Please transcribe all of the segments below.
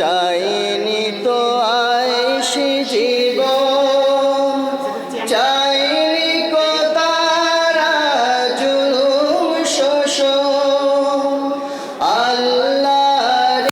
চাইনি তো আইসি জীবন। চাইনি কো তারা জুলুম শোষণ। আল্লাহ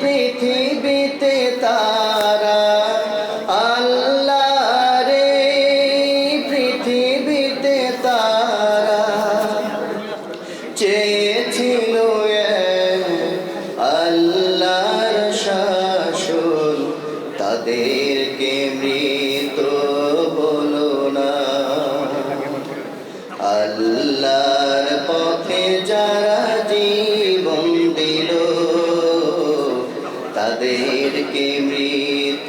পৃথিবীতে তারা আল্লাহ রে পৃথিবীতে তারা। চেয়েছিল তাদেরকে মৃত বলো না। আল্লাহর পথে যারা জীবন দিল তাদেরকে মৃত